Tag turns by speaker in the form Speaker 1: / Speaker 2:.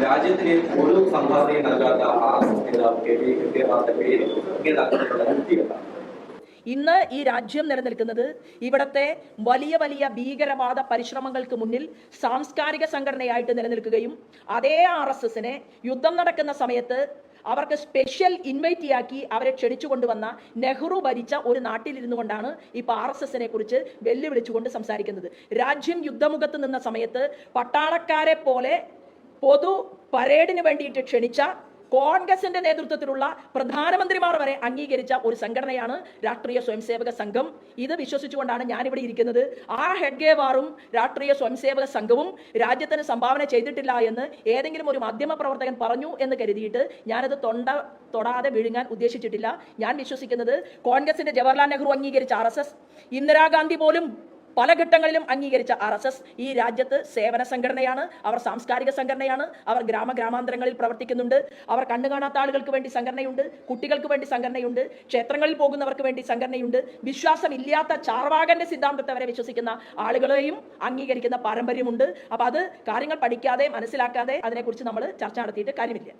Speaker 1: രാജ്യത്തിന് ഒരു സംഭാവനയും നൽകാത്ത ആ
Speaker 2: ഇന്ന് ഈ രാജ്യം നിലനിൽക്കുന്നത് ഇവിടത്തെ വലിയ വലിയ ഭീകരവാദ പരിശ്രമങ്ങൾക്ക് മുന്നിൽ സാംസ്കാരിക സംഘടനയായിട്ട് നിലനിൽക്കുകയും അതേ ആർ എസ് എസിനെ യുദ്ധം നടക്കുന്ന സമയത്ത് അവർക്ക് സ്പെഷ്യൽ ഇൻവൈറ്റ് ആക്കി അവരെ ക്ഷണിച്ചു കൊണ്ടുവന്ന നെഹ്റു ഭരിച്ച ഒരു നാട്ടിലിരുന്നു കൊണ്ടാണ് ഇപ്പോൾ ആർ എസ് എസിനെ കുറിച്ച് വെല്ലുവിളിച്ചുകൊണ്ട് സംസാരിക്കുന്നത്. രാജ്യം യുദ്ധമുഖത്ത് നിന്ന സമയത്ത് പട്ടാളക്കാരെ പോലെ പൊതു പരേഡിന് വേണ്ടിയിട്ട് ക്ഷണിച്ച കോൺഗ്രസിന്റെ നേതൃത്വത്തിലുള്ള പ്രധാനമന്ത്രിമാർ വരെ അംഗീകരിച്ച ഒരു സംഘടനയാണ് രാഷ്ട്രീയ സ്വയംസേവക സംഘം. ഇത് വിശ്വസിച്ചുകൊണ്ടാണ് ഞാനിവിടെ ഇരിക്കുന്നത്. ആ ഹെഡ്ഗേവാറും രാഷ്ട്രീയ സ്വയംസേവക സംഘവും രാജ്യത്തിന് സംഭാവന ചെയ്തിട്ടില്ല എന്ന് ഏതെങ്കിലും ഒരു മാധ്യമ പ്രവർത്തകൻ പറഞ്ഞു എന്ന് കരുതിയിട്ട് ഞാനത് തൊണ്ട തൊടാതെ വിഴുങ്ങാൻ ഉദ്ദേശിച്ചിട്ടില്ല. ഞാൻ വിശ്വസിക്കുന്നത് കോൺഗ്രസിന്റെ ജവഹർലാൽ നെഹ്റു അംഗീകരിച്ച ആർ ഇന്ദിരാഗാന്ധി പോലും പല ഘട്ടങ്ങളിലും അംഗീകരിച്ച ആർ എസ് എസ് ഈ രാജ്യത്ത് സേവന സംഘടനയാണ് അവർ സാംസ്കാരിക സംഘടനയാണ് അവർ ഗ്രാമ ഗ്രാമാന്തരങ്ങളിൽ പ്രവർത്തിക്കുന്നുണ്ട് അവർ കണ്ണു കാണാത്ത ആളുകൾക്ക് വേണ്ടി സംഘടനയുണ്ട് കുട്ടികൾക്ക് വേണ്ടി സംഘടനയുണ്ട് ക്ഷേത്രങ്ങളിൽ പോകുന്നവർക്ക് വേണ്ടി സംഘടനയുണ്ട്. വിശ്വാസമില്ലാത്ത ചാർവാകന്റെ സിദ്ധാന്തത്തെ വരെ വിശ്വസിക്കുന്ന ആളുകളെയും അംഗീകരിക്കുന്ന പാരമ്പര്യമുണ്ട്. അപ്പൊ അത് കാര്യങ്ങൾ പഠിക്കാതെ മനസ്സിലാക്കാതെ അതിനെക്കുറിച്ച് നമ്മൾ ചർച്ച നടത്തിയിട്ട് കാര്യമില്ല.